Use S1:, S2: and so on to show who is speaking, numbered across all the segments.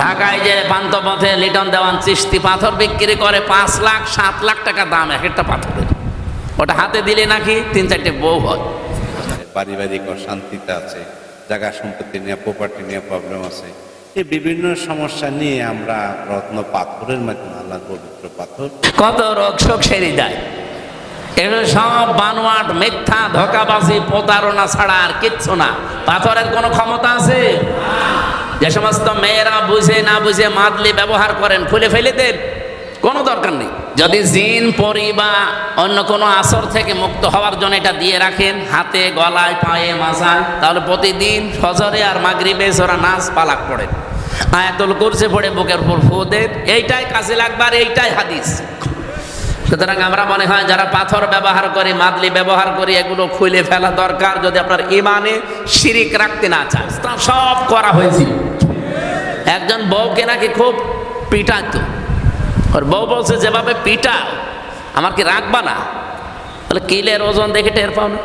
S1: ঢাকায় যে পান্থপথে লিটন দেওয়ান চিস্তি পাথর বিক্রি করে পাঁচ লাখ সাত লাখ টাকা দাম এক একটা পাথরের। ওটা হাতে দিলে নাকি তিন চারটে বউ হয়।
S2: পারিবারিক অশান্তিতে আছে জায়গা সম্পত্তি নিয়ে প্রপার্টি নিয়ে প্রবলেম আছে। এই বিভিন্ন সমস্যা নিয়ে আমরা রত্ন পাথরের মাধ্যমে আল্লাহ পবিত্র পাথর।
S1: কত রোগ শোক সেরে যায়। এগুলো সব বানোয়াট মিথ্যা ধোকাবাজি প্রতারণা ছাড়া আর কিচ্ছু না। পাথরের কোনো ক্ষমতা আছে? যে সমস্ত মেয়েরা বুঝে না বুঝে মাদলি ব্যবহার করেন, খুলে ফেলে দেন। কোনো দরকার নেই। যদি জিন, পরি বা অন্য কোনো আসর থেকে মুক্ত হওয়ার জন্য এটা দিয়ে রাখেন, হাতে, গলায়, পায়ে মাথায় তাহলে প্রতিদিন ফজরে আর মাগরিবে ওরা নাচ পালাক পড়ে আয়াতুল কুরসি পড়ে বুকের ফুল ফু দেন। এইটাই কাজে লাগবার এইটাই হাদিস। সুতরাং আমরা মনে হয় যারা পাথর ব্যবহার করি, মাদলি ব্যবহার করি, এগুলো খুলে ফেলা দরকার যদি আপনার ইমানে শিরিক রাখতে না চান। সব করা হয়েছিল একজন বউকে নাকি খুব পিটাতো ওর বউ বলছে, যেভাবে পিটা আমার কি রাখবা না? বলে, কিলের ওজন দেখে টের পাও না।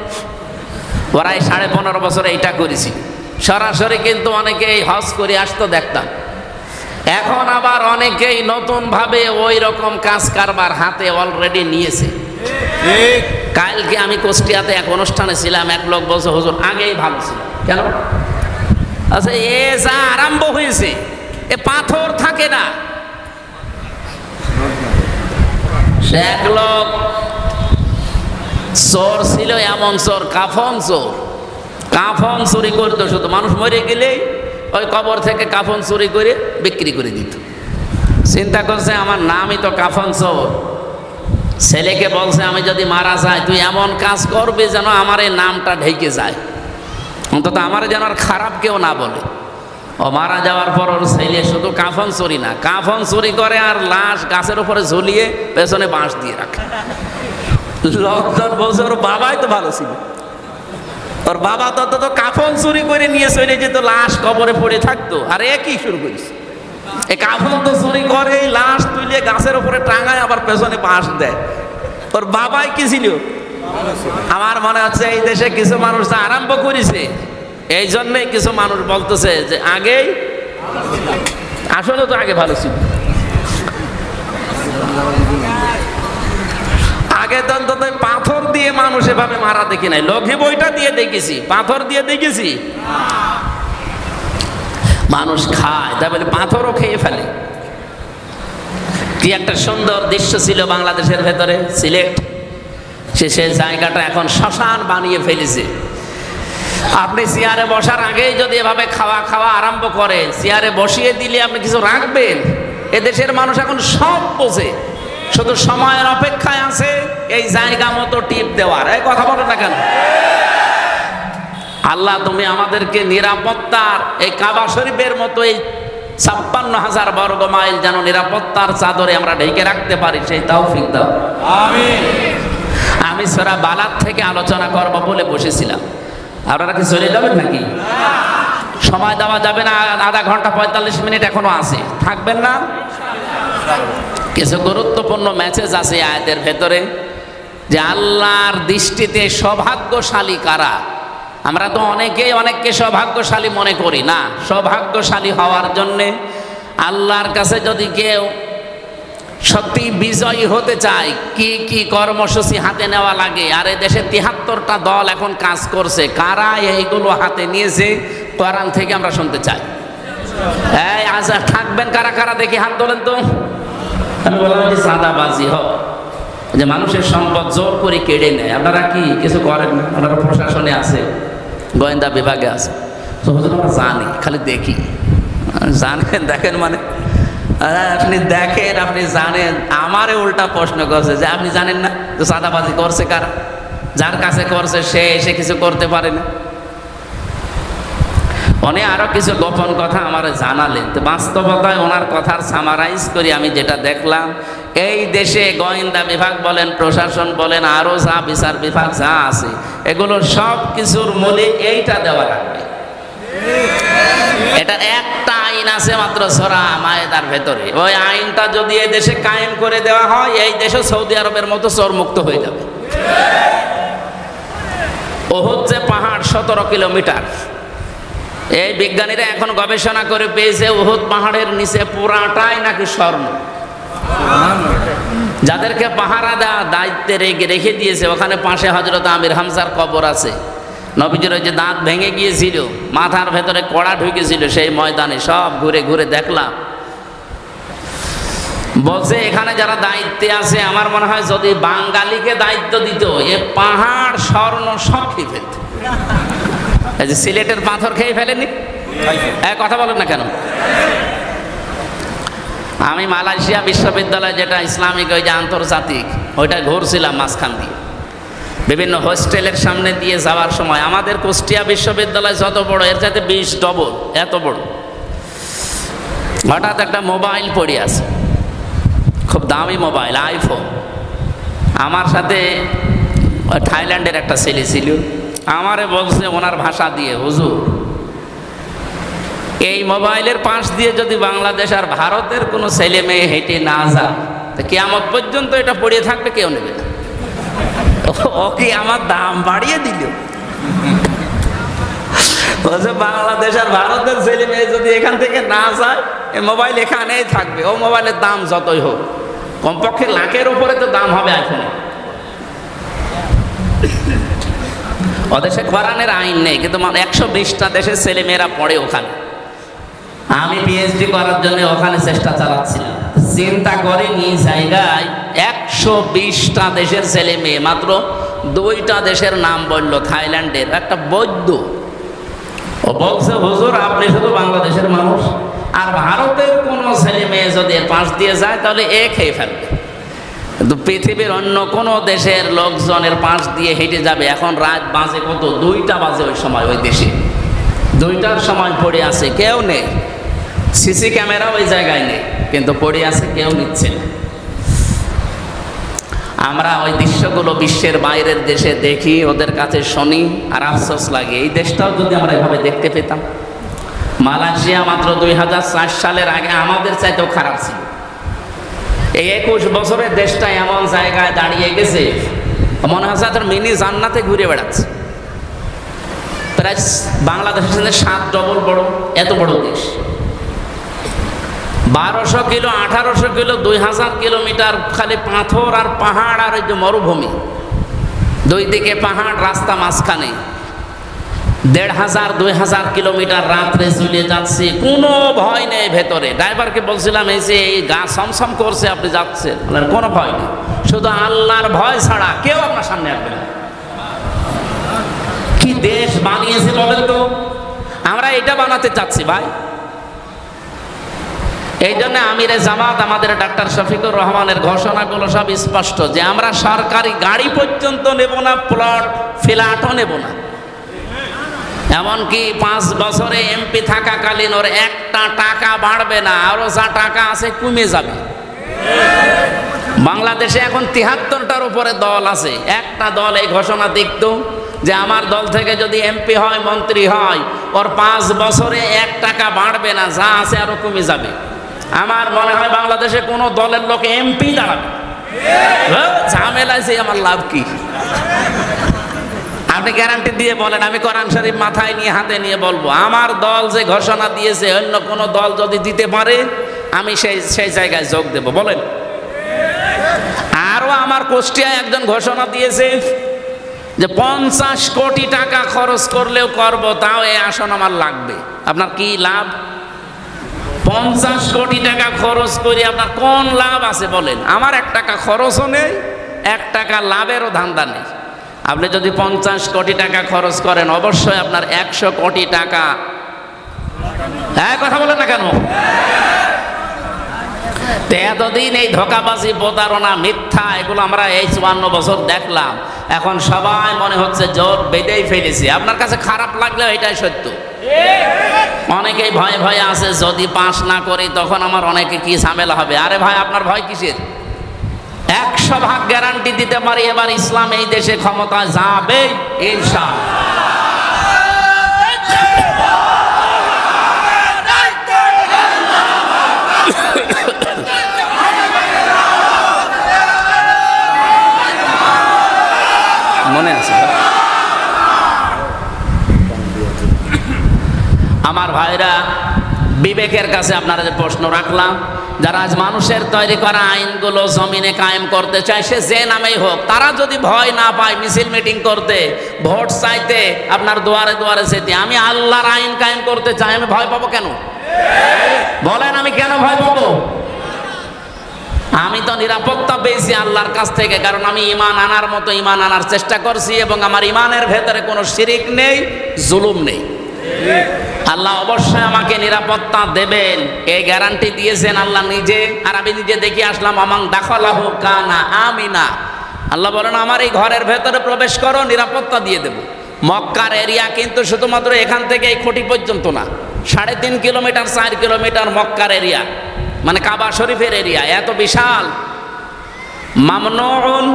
S1: ওরা এই সাড়ে পনেরো বছর এইটা করেছি। সরাসরি কিন্তু অনেকে এই হজ করে আসতো দেখতাম। এখন আবার অনেকেই নতুনভাবে ওই রকম কাজ কারবার হাতে অলরেডি নিয়েছে। কালকে আমি কুষ্টিয়াতে এক অনুষ্ঠানে ছিলাম এক লোক বলছে হুজুর আগেই ভালো ছিল। কেন? আচ্ছা এ যা আরম্ভ হয়েছে এ পাথর থাকে না। সে এক লোক চোর ছিল এমন চোর কাফন চোর। কাফন চুরি করতো শুধু মানুষ মরে গেলেই ওই কবর থেকে কাফন চুরি করে বিক্রি করে দিত। চিন্তা করছে, আমার নামই তো কাফন চোর। ছেলেকে বলছে, আমি যদি মারা যাই, তুই এমন কাজ করবি যেন আমার এই নামটা ঢেকে যায়। অন্তত আমার যেন আর খারাপ কেউ না বলে। ও মারা যাওয়ার পর ওর ছেলে শুধু কাফন চুরি না, কাফন চুরি করে আর লাশ গাছের উপরে ঝুলিয়ে পেছনে বাঁশ দিয়ে রাখে। লোকজন বলছে, ওর বাবাই তো ভালো ছিল। ওর বাবা তো তো কাফন চুরি করে নিয়ে চলে যেত, লাশ কবরে পড়ে থাকতো। আর একই শুরু করিস? এই কাফন তো চুরি করে, লাশ তুলে গাছের উপরে টাঙায় আবার পেছনে বাঁশ দেয়। ওর বাবাই কি ছিল? আমার মনে হচ্ছে এই দেশে কিছু মানুষ আরম্ভ করেছে। এই জন্যই কিছু মানুষ বলতেছে যে, আগেই, আসলে তো আগে ভালো ছিল। আগে তো অন্তত পাথর দিয়ে মানুষ এভাবে মারা দেখি নাই। লঘি বইটা দিয়ে দেখেছি। পাথর দিয়ে দেখেছি? মানুষ খায় তা বলে পাথরও খেয়ে ফেলে। কি একটা সুন্দর দৃশ্য ছিল বাংলাদেশের ভেতরে, সিলেট। সে সে জায়গাটা এখন শ্মশান বানিয়ে ফেলেছে। আপনি চেয়ারে বসার আগেই যদি এভাবে খাওয়া খাওয়া আরম্ভ করে, চেয়ারে বসিয়ে দিলে আপনি কিছু রাখবেন? এদেশের মানুষ এখন সব বোঝে। শুধু সময়ের অপেক্ষায় আছে, এই জায়গা মতো টিপ দেওয়ার। এই কথা বলো না কেন? আল্লাহ, তুমি আমাদেরকে নিরাপত্তার এই কাবা শরীফের মতো এই ছাপ্পান্ন হাজার বর্গ মাইল যেন নিরাপত্তার চাদরে আমরা ঢেকে রাখতে পারি, সেই তৌফিক দাও। আমি সোরা বালার থেকে আলোচনা করব বলে বসেছিলাম। আপনারা কি চলে যাবেন নাকি? সময় দেওয়া যাবে না, আধা ঘণ্টা পঁয়তাল্লিশ মিনিট এখনও আছে। থাকবেন না? কিছু গুরুত্বপূর্ণ মেসেজ আছে আয়াতের ভেতরে যে আল্লাহর দৃষ্টিতে সৌভাগ্যশালী কারা? আমরা তো অনেকেই অনেককে সৌভাগ্যশালী মনে করি না। সৌভাগ্যশালী হওয়ার জন্যে আল্লাহর কাছে যদি কেউ সত্যি বিজয়ী হতে চায়, কি কি কর্মসূচি হাতে নেওয়া লাগে? আর এ দেশে তিহাত্তরটা দল এখন কাজ করছে। কারা এইগুলো হাতে নিয়েছে? কোরআন থেকে আমরা শুনতে চাই। এই আজ থাকবেন কারা কারা? দেখি হাত তোলেন তো। আমি বললাম যে চাঁদাবাজি হোক, যে মানুষের সম্পদ জোর করে কেড়ে নেয়। আপনারা কি কিছু করেন না? আপনারা প্রশাসনে আছে, গোয়েন্দা বিভাগে আছে। আমরা জানি, খালি দেখি। জানেন দেখেন মানে। আপনি দেখেন, আপনি জানেন। আমারে উল্টা প্রশ্ন করছে যে, আপনি জানেন না যে চাঁদাবাজি করছে কারা? যার কাছে করছে সে এসে কিছু করতে পারে না। উনি আরও কিছু গোপন কথা আমার জানালেন। তো বাস্তবতায় ওনার কথার সামারাইজ করি, আমি যেটা দেখলাম, এই দেশে গোয়েন্দা বিভাগ বলেন, প্রশাসন বলেন আরও যা বিচার বিভাগ যা আছে, এগুলো সব কিছুর মূলে এইটা দেওয়া লাগবে। এটার একটা আইন আছে মাত্র সরা মায়েদার ভেতরে। ওই আইনটা যদি এই দেশে কায়েম করে দেওয়া হয়, এই দেশে সৌদি আরবের মতো চোর মুক্ত হয়ে যাবে। ও হচ্ছে পাহাড় সতেরো কিলোমিটার এই বিজ্ঞানীরা এখন গবেষণা করে পেয়েছে উহুদ পাহাড়ের নিচে পুরাটাই নাকি স্বর্ণ। যাদেরকে পাহারা দেওয়া দায়িত্বে রেখে রেখে দিয়েছে, ওখানে পাশে হজরত আমির হামসার কবর আছে। নবীজির যে দাঁত ভেঙে গিয়েছিল, মাথার ভেতরে কড়া ঢুকেছিল, সেই ময়দানে সব ঘুরে ঘুরে দেখলাম। বলছে, এখানে যারা দায়িত্বে আছে, আমার মনে হয় যদি বাঙালিকে দায়িত্ব দিত, এ পাহাড় স্বর্ণ সব খেয়ে ফেলত। এই যে সিলেটের পাথর খেয়ে ফেলেনি হ্যাঁ কথা বলেন না কেন? আমি মালয়েশিয়া বিশ্ববিদ্যালয় যেটা ইসলামিক ওই যে আন্তর্জাতিক ওইটা ঘুরছিলাম মাঝখান দিয়ে। বিভিন্ন হোস্টেলের সামনে দিয়ে যাওয়ার সময় আমাদের কুষ্টিয়া বিশ্ববিদ্যালয় যত বড় এর চাইতে বিশ ডবল এত বড়। হঠাৎ একটা মোবাইল পড়ে আছে। খুব দামি মোবাইল আইফোন আমার সাথে থাইল্যান্ডের একটা ছেলে ছিল। আমারে বলছে ওনার ভাষা দিয়ে, হুজুর। এই মোবাইলের পাশ দিয়ে যদি বাংলাদেশ আর ভারতের কোনো ছেলে মেয়ে হেঁটে না যায়, তো কেয়ামত পর্যন্ত এটা পড়িয়ে থাকবে, কেউ নেবে না। ওকে আমার দাম বাড়িয়ে দিল? বলছে, বাংলাদেশ আর ভারতের ছেলে মেয়ে যদি এখান থেকে না যায় এই মোবাইল এখানেই থাকবে। ও মোবাইলের দাম যতই হোক। কমপক্ষে লাখের উপরে তো দাম হবে এখনও ওদেশে কোরআনের আইন নেই, কিন্তু একশো বিশটা দেশের ছেলে মেয়েরা পড়ে ওখানে। আমি পিএইচডি করার জন্য ওখানে চেষ্টা চালাচ্ছিলাম। চিন্তা করে এই জায়গায় একশো বিশটা দেশের ছেলে মেয়ে মাত্র দুইটা দেশের নাম বলল, থাইল্যান্ডের, একটা বৈদ্য। ও বলছে, হুজুর, আপনি শুধু বাংলাদেশের মানুষ, আর ভারতের কোনো ছেলে মেয়ে যদি পাশ দিয়ে যায়, তাহলে এ খেয়ে ফেলবে। কিন্তু পৃথিবীর অন্য কোনো দেশের লোকজনের পাশ দিয়ে হেঁটে যাবে, এখন রাত বাজে কত? দুইটা বাজে ওই সময় ওই দেশে। দুইটার সময় পড়ে আছে, কেউ নেই। সিসি ক্যামেরা ওই জায়গায় নেই, কিন্তু পড়ে আছে কেউ নিচ্ছে না। আমরা ওই দৃশ্যগুলো বিশ্বের বাইরের দেশে দেখি, ওদের কাছে শুনি, আর আফসোস লাগে। এই দেশটাও যদি আমরা এভাবে দেখতে পেতাম। মালয়েশিয়া মাত্র দুই হাজার চার সালের আগে আমাদের চাইতেও খারাপ ছিল। এই একুশ বছরের দেশটা এমন জায়গায় দাঁড়িয়ে গেছে, মনে হচ্ছে তোর মিনি জান্নাতে ঘুরে বেড়াচ্ছে। প্রায় বাংলাদেশের সঙ্গে সাত ডবল বড়, এত বড় দেশ। বারোশো কিলো, আঠারোশো কিলো, দুই হাজার কিলোমিটার খালি পাথর আর পাহাড় আর ওই যে মরুভূমি। দুই দিকে পাহাড়, রাস্তা মাঝখানে। দেড় হাজার, দুই হাজার কিলোমিটার রাত্রে চলে যাচ্ছে। কোনো ভয় নেই ভেতরে। ড্রাইভারকে বলছিলাম, এই যে এই গা সমসম করছে, আপনি যাচ্ছেন। বললেন কোনো ভয় নেই। শুধু আল্লাহর ভয় ছাড়া কেউ আপনার সামনে আসবে না। কি দেশ বানিয়েছে বলেন তো? আমরা এটা বানাতে চাচ্ছি ভাই। এই জন্য আমিরে জামাত, আমাদের ডাক্তার শফিকুর রহমানের ঘোষণাগুলো সব স্পষ্ট যে আমরা সরকারি গাড়ি পর্যন্ত নেব না, প্লট, ফ্ল্যাটও নেব না। এমনকি পাঁচ বছরে এমপি থাকাকালীন ওর একটা টাকা বাড়বে না আরও যা টাকা আছে কমে যাবে। বাংলাদেশে এখন তিহাত্তরটার উপরে দল আছে। একটা দল এই ঘোষণা দেখত যে আমার দল থেকে যদি এমপি হয় মন্ত্রী হয় ওর পাঁচ বছরে এক টাকা বাড়বে না যা আছে আরও কমে যাবে। আমার মনে হয় বাংলাদেশে কোনো দলের লোক এমপি দাঁড়াবে। হ্যাঁ, ঝামেলায় যে আমার লাভ কি? আপনি গ্যারান্টি দিয়ে বলেন, আমি কোরআন শরীফ মাথায় নিয়ে, হাতে নিয়ে বলব, আমার দল যে ঘোষণা দিয়েছে, অন্য কোনো দল যদি দিতে পারে, আমি সেই সেই জায়গায় যোগ দেব, বলেন। আরও আমার কুষ্টিয়ায় একজন ঘোষণা দিয়েছে যে পঞ্চাশ কোটি টাকা খরচ করলেও করব, তাও এই আসন আমার লাগবে। আপনার কি লাভ? পঞ্চাশ কোটি টাকা খরচ করে আপনার কোন লাভ আছে বলেন? আমার এক টাকা খরচও নেই, এক টাকা লাভেরও ধান্দা নেই। আপনি যদি পঞ্চাশ কোটি টাকা খরচ করেন, অবশ্যই আপনার একশো কোটি টাকা। হ্যাঁ কথা বলেন না কেন? এতদিন এই ধোকাবাজি, প্রতারণা, মিথ্যা, এগুলো আমরা এই চুয়ান্ন বছর দেখলাম। এখন সবাই মনে হচ্ছে জোর বেঁধেই ফেলেছে। আপনার কাছে খারাপ লাগলেও এটাই সত্য। অনেকেই ভয়ে ভয়ে আছে, যদি পাস না করি তখন আমার অনেকে কি ঝামেলা হবে? আরে ভাই, আপনার ভয় কিসের? একশো ভাগ গ্যারান্টি দিতে পারি, এবার ইসলাম এই দেশে ক্ষমতা যাবে, ইনশাআল্লাহ। মনে আছে? আমার ভাইরা বিবেকের কাছে আপনারা যে প্রশ্ন রাখলাম, যারা আজ মানুষের তৈরি করা আইনগুলো জমিনে কায়েম করতে চায়, সে যে নামেই হোক, তারা যদি ভয় না পায় মিছিল মিটিং করতে, ভোট চাইতে, আপনার দুয়ারে দুয়ারে যেতে, আমি আল্লাহর আইন কায়েম করতে চাই, আমি ভয় পাবো কেন? বলেন, আমি কেন ভয় পাবো? আমি তো নিরাপত্তা পেয়েছি আল্লাহর কাছ থেকে, কারণ আমি ইমান আনার মতো ইমান আনার চেষ্টা করছি, এবং আমার ইমানের ভেতরে কোনো শিরিক নেই, জুলুম নেই। আল্লাহ অবশ্যই আমাকে নিরাপত্তা দেবেন। এই গ্যারান্টি দিয়েছেন আল্লাহ নিজে। আর আমি নিজে দেখে আসলাম, আমাং দাখলাহ কানা আমি না আল্লাহ বলেন, আমার এই ঘরের ভেতরে প্রবেশ করো, নিরাপত্তা দিয়ে দেব। মক্কার এরিয়া কিন্তু শুধুমাত্র এখান থেকে এই খুঁটি পর্যন্ত না। সাড়ে তিন কিলোমিটার, চার কিলোমিটার মক্কার এরিয়া। মানে কাবা শরীফের এরিয়া। এত বিশাল। মামনুন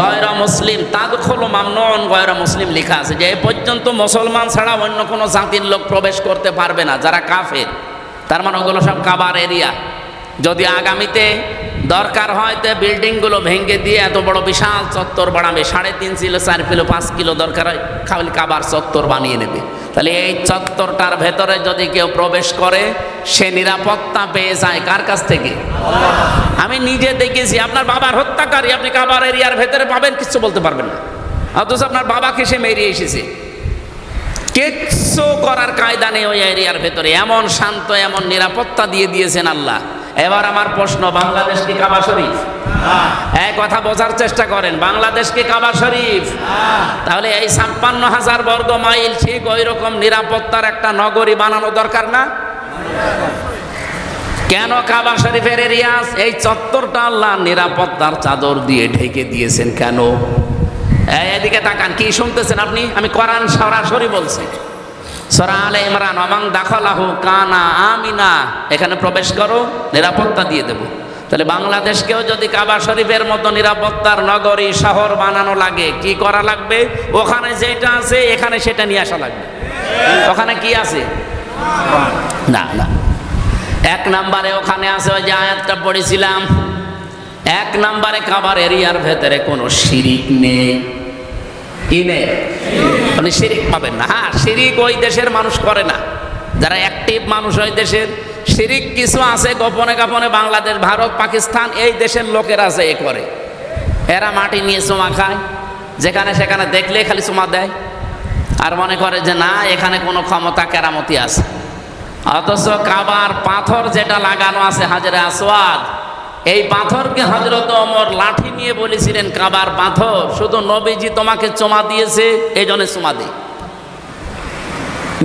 S1: গয়রা মুসলিম। তাদখল মামনুন গয়রা মুসলিম লেখা আছে যে, এ পর্যন্ত মুসলমান ছাড়া অন্য কোনো জাতির লোক প্রবেশ করতে পারবে না, যারা কাফের। তার মানে ওগুলো সব কাবার এরিয়া। যদি আগামীতে দরকার হয় তো বিল্ডিংগুলো ভেঙে দিয়ে এত বড় বিশাল চত্বর বাড়াবে সাড়ে তিন কিলো, চার কিলো, পাঁচ কিলো দরকার হয়, খালি কাবার চত্বর বানিয়ে নেবে। তাহলে এই চত্বরটার ভেতরে যদি কেউ প্রবেশ করে, সে নিরাপত্তা পেয়ে যায় কার কাছ থেকে? আমি নিজে দেখেছি, আপনার বাবার হত্যাকারী, আপনি কাবার এরিয়ার ভেতরে পাবেন, কিছু বলতে পারবেন না। অথচ আপনার বাবাকে সে মেরিয়ে এসেছে। কিচ্ছু করার কায়দা নেই ওই এরিয়ার ভেতরে। এমন শান্ত, এমন নিরাপত্তা দিয়ে দিয়েছেন আল্লাহ। এবার আমার প্রশ্ন বাংলাদেশ কি কাবা শরীফ? এক কথা বোঝার চেষ্টা করেন বাংলাদেশ কি কাবা শরীফ? তাহলে এই ছাপ্পান্ন হাজার বর্গ মাইল ঠিক ওই রকম নিরাপত্তার একটা নগরী বানানো দরকার না? কেন কাবা শরীফের এরিয়াস? এই চত্বরটা আল্লাহ নিরাপত্তার চাদর দিয়ে ঢেকে দিয়েছেন কেন? এই, এদিকে তাকান কি শুনতেছেন আপনি? আমি কোরআন সরাসরি বলছি। সরা ইমরান অমাং দাখলাহু কানা আমিনা এখানে প্রবেশ করো, নিরাপত্তা দিয়ে দেব। তাহলে বাংলাদেশকেও যদি কাবা শরীফের মতো নিরাপত্তার নগরী, শহর বানানো লাগে, কি করা লাগবে? ওখানে যেটা আছে, এখানে সেটা নিয়ে আসা লাগবে। ওখানে কি আছে? না না। এক নাম্বারে ওখানে আছে, ওই যে আয়াতটা পড়েছিলাম। এক নাম্বারে কাবার এরিয়ার ভেতরে কোনো শিরিক নেই। কি নেই আপনি শিরিক পাবেন না। হ্যাঁ শিরিক ওই দেশের মানুষ করে না। যারা অ্যাক্টিভ মানুষ ওই দেশের, শিরিক কিছু আছে গোপনে গোপনে বাংলাদেশ, ভারত, পাকিস্তান, এই দেশের লোকেরা আছে এ করে। এরা মাটি নিয়ে চুমা খায়। যেখানে সেখানে দেখলে খালি চুমা দেয়। আর মনে করে যে না, এখানে কোনো ক্ষমতা কেরামতি আছে। অথচ কাবার পাথর যেটা লাগানো আছে হাজারে আসওয়াদ এই পাথরকে হজরত অমর লাঠি নিয়ে বলেছিলেন, কাবার পাথর শুধু নবীজি তোমাকে চোমা দিয়েছে, এই জন্য চোমা দিই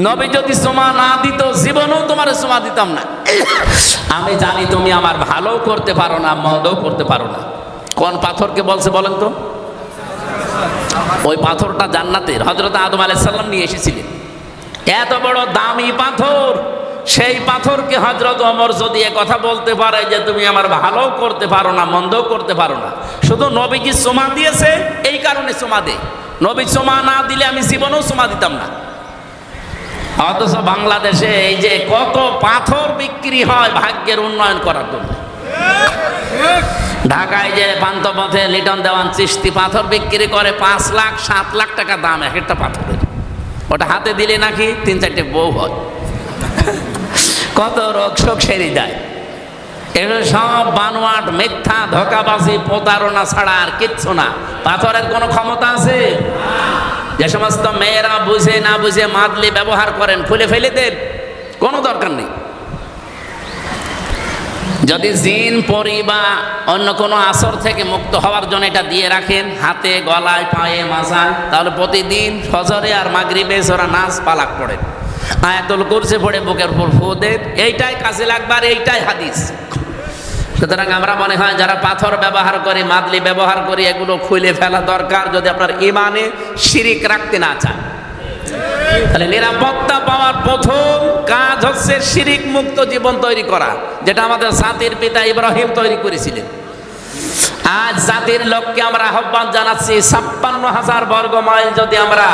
S1: নবী যদি চোমা না দিত, জীবনেও তোমার চোমা দিতাম না। আমি জানি তুমি আমার ভালো করতে পারো না, মন্দও করতে পারো না। কোন পাথরকে বলছে বলেন তো? ওই পাথরটা জান্নাতের হজরত আদম আলাইসাল্লাম নিয়ে এসেছিলেন। এত বড় দামি পাথর। সেই পাথরকে হজরত অমর যদি কথা বলতে পারে যে তুমি আমার ভালো করতে পারো না, মন্দও করতে পারো না, শুধু নবীজি সোমা দিয়েছে, এই কারণে সোমা দে নবী সোমা না দিলে আমি জীবনেও সোমা দিতাম না। অথচ বাংলাদেশে এই যে কত পাথর বিক্রি হয় ভাগ্যের উন্নয়ন করার জন্য। ঢাকায় যে পান্তপথে লিটন দেওয়ান চিস্তি পাথর বিক্রি করে পাঁচ লাখ, সাত লাখ টাকা দাম এক একটা পাথরের। ওটা হাতে দিলে নাকি তিন চারটে বউ হয়। কত রোগ শোক সেরে যায় এগুলো সব বানোয়াট, মিথ্যা, ধোকাবাজি, প্রতারণা ছাড়া আর কিচ্ছু না। পাথরের কোনো ক্ষমতা আছে? যে সমস্ত মেয়েরা বুঝে না বুঝে মাদলি ব্যবহার করেন, খুলে ফেলে দেন। কোনো দরকার নেই। যদি জিন, পরি বা অন্য কোনো আসর থেকে মুক্ত হওয়ার জন্য এটা দিয়ে রাখেন, হাতে, গলায়, পায়ে মাথায় তাহলে প্রতিদিন ফজরে আর মাগরিবে ওরা নাচ পালাক পড়েন। আয়াতুল করছে পড়ে বুকের উপর ফু দেন এইটাই কাজে লাগবার এইটাই হাদিস। সুতরাং আমরা মনে হয় যারা পাথর ব্যবহার করে, মাদলি ব্যবহার করে, এগুলো খুলে ফেলা দরকার যদি আপনার ইমানে শিরিক রাখতে না চান। তাহলে নিরাপত্তা পাওয়ার প্রথম কাজ হচ্ছে শিরিক মুক্ত জীবন তৈরি করা, যেটা আমাদের জাতির পিতা ইব্রাহিম তৈরি করেছিলেন। আজ জাতির লোককে আমরা আহ্বান জানাচ্ছি, ছাপ্পান্ন হাজার বর্গ মাইল যদি আমরা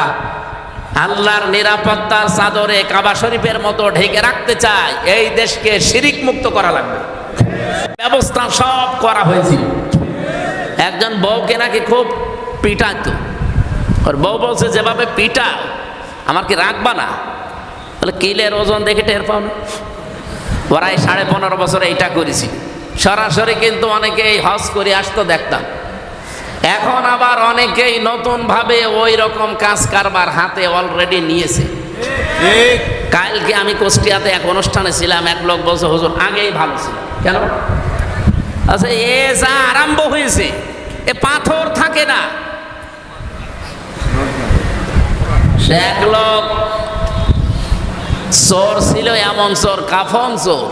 S1: আল্লাহর নিরাপত্তার চাদরে কাবা শরীফের মতো ঢেকে রাখতে চাই এই দেশকে শিরিক মুক্ত করা লাগবে। ব্যবস্থা সব করা হয়েছিল একজন বউকে নাকি খুব পিটাতো ওর বউ বলছে, যেভাবে পিটা আমার কি রাখবা না? বলে, কিলের ওজন দেখে টের পাও না। ওরা এই সাড়ে পনেরো বছর এইটা করেছি। সরাসরি কিন্তু অনেকেই হজ করে আসতো দেখতাম। এখন আবার অনেকেই নতুনভাবে ওই রকম কাজ কারবার হাতে অলরেডি নিয়েছে। কালকে আমি কুষ্টিয়াতে এক অনুষ্ঠানে ছিলাম এক লোক বলছে হুজুর আগেই ভালো ছিল। কেন? আচ্ছা এ যা আরম্ভ হয়েছে এ পাথর থাকে না। সে এক লোক চোর ছিল এমন চোর কাফন চোর।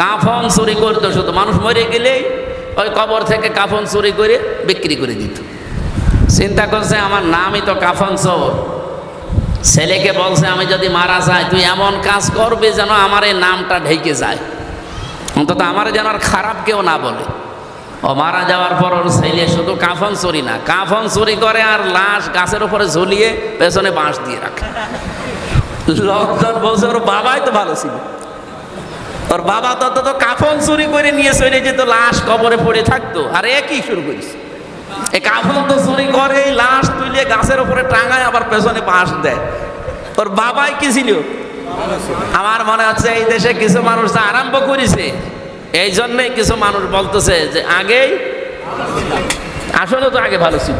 S1: কাফন চুরি করতো শুধু মানুষ মরে গেলেই ওই কবর থেকে কাফন চুরি করে বিক্রি করে দিত। চিন্তা করছে, আমার নামই তো কাফন চোর। ছেলেকে বলছে, আমি যদি মারা যাই, তুই এমন কাজ করবি যেন আমার এই নামটা ঢেকে যায়। অন্তত আমার যেন আর খারাপ কেউ না বলে। ও মারা যাওয়ার পর ওর ছেলে শুধু কাফন চুরি না, কাফন চুরি করে আর লাশ গাছের উপরে ঝুলিয়ে পেছনে বাঁশ দিয়ে রাখে। লোকজন বলছে, ওর বাবাই তো ভালো ছিল। ওর বাবা তো তো কাফন চুরি করে নিয়ে চলে যেত লাশ কবরে পড়ে থাকতো। আর এ কি শুরু করিস? এই কাফন তো চুরি করে লাশ তুলে গাছের উপরে টাঙায় আবার পেছনে বাঁশ দেয়। ওর বাবাই কি ছিল? আমার মনে হচ্ছে এই দেশে কিছু মানুষ আরম্ভ করেছে, এই জন্যই কিছু মানুষ বলতেছে যে আগেই, আসলে তো আগে ভালো ছিল।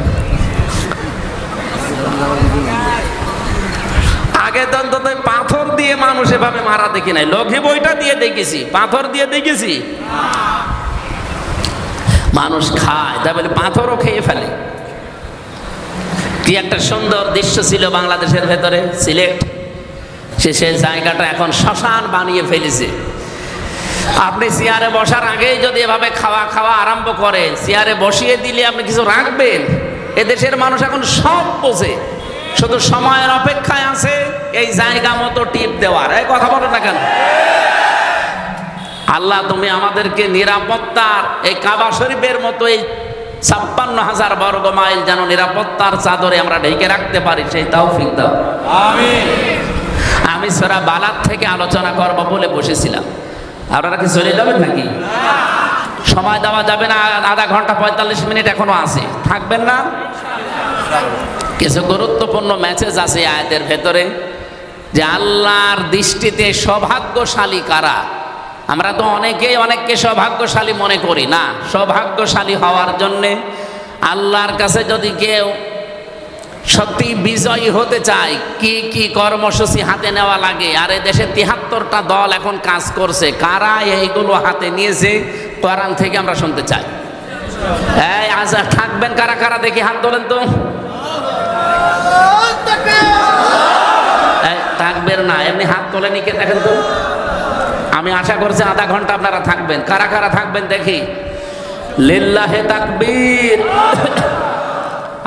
S1: আগে তো অন্তত পাথর দিয়ে মানুষ এভাবে মারা দেখি নাই। লঘি বইটা দিয়ে দেখেছি, পাথর দিয়ে দেখেছি। মানুষ খায়, তা বলে পাথরও খেয়ে ফেলে। কি একটা সুন্দর দৃশ্য ছিল বাংলাদেশের ভেতরে, সিলেট। সে সে জায়গাটা এখন শ্মশান বানিয়ে ফেলেছে। আপনি চেয়ারে বসার আগেই যদি এভাবে খাওয়া খাওয়া আরম্ভ করে, চেয়ারে বসিয়ে দিলে আপনি কিছু রাখবেন? এদেশের মানুষ এখন সব বোঝে। শুধু সময়ের অপেক্ষায় আছে এই জায়গা মতো টিপ দেওয়ার। এই কথা বলো না কেন? আল্লাহ তুমি আমাদেরকে নিরাপত্তার এই কাবা শরীফের মতো এই ছাপ্পান্ন হাজার বর্গ মাইল যেন নিরাপত্তার চাদরে আমরা ঢেকে রাখতে পারি সেই তৌফিক দাও। আমি সেরা বালার থেকে আলোচনা করব বলে বসেছিলাম। আপনারা কি চলে যাবেন নাকি? সময় দেওয়া যাবে না আধা ঘণ্টা পঁয়তাল্লিশ মিনিট এখনও আছে। থাকবেন না? কিছু গুরুত্বপূর্ণ মেসেজ আছে আয়াতের ভেতরে যে আল্লাহর দৃষ্টিতে সৌভাগ্যশালী কারা? আমরা তো অনেকেই অনেককে সৌভাগ্যশালী মনে করি না। সৌভাগ্যশালী হওয়ার জন্যে আল্লাহর কাছে যদি কেউ সত্যি বিজয়ী হতে চায়, কি কি কর্মসূচি হাতে নেওয়া লাগে? আর দেশে তিহাত্তরটা দল এখন কাজ করছে। কারা এইগুলো হাতে নিয়েছে? কোরআন থেকে আমরা শুনতে চাই। এই আজ থাকবেন কারা কারা? দেখি হাত তোলেন তো। থাকবেন না, এমনি হাত তোলেনি কে দেখেন তো। আমি আশা করছি আধা ঘণ্টা আপনারা থাকবেন। কারা কারা থাকবেন দেখি? লিল্লাহে তাকবীর।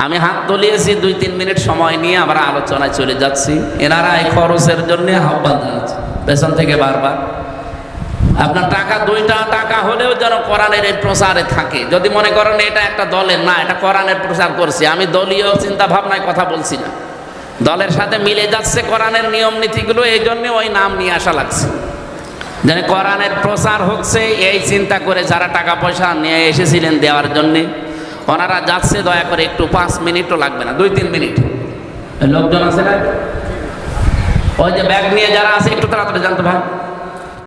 S1: আমি হাত তুলিয়েছি, দুই তিন মিনিট সময় নিয়ে আমরা আলোচনায় চলে যাচ্ছি। এনারা এই খরচের জন্য আহ্বান পেছন থেকে বারবার। আপনার টাকা, দুইটা টাকা হলেও যেন কোরআনের এই প্রচারে থাকে। যদি মনে করেন এটা একটা দলের, না, এটা কোরআনের প্রচার করছি। আমি দলীয় চিন্তা ভাবনায় কথা বলছি না। দলের সাথে মিলে যাচ্ছে কোরআনের নিয়ম নীতিগুলো, এই জন্যে ওই নাম নিয়ে আসা লাগছে। যেন কোরআনের প্রচার হচ্ছে, এই চিন্তা করে যারা টাকা পয়সা নিয়ে এসেছিলেন দেওয়ার জন্যে, ওনারা যাচ্ছে, দয়া করে একটু পাঁচ মিনিটও লাগবে না, দুই, তিন মিনিট। লোকজন আছে না? ওই যে ব্যাগ নিয়ে যারা আছে, একটু তাড়াতাড়ি জানতে ভাই।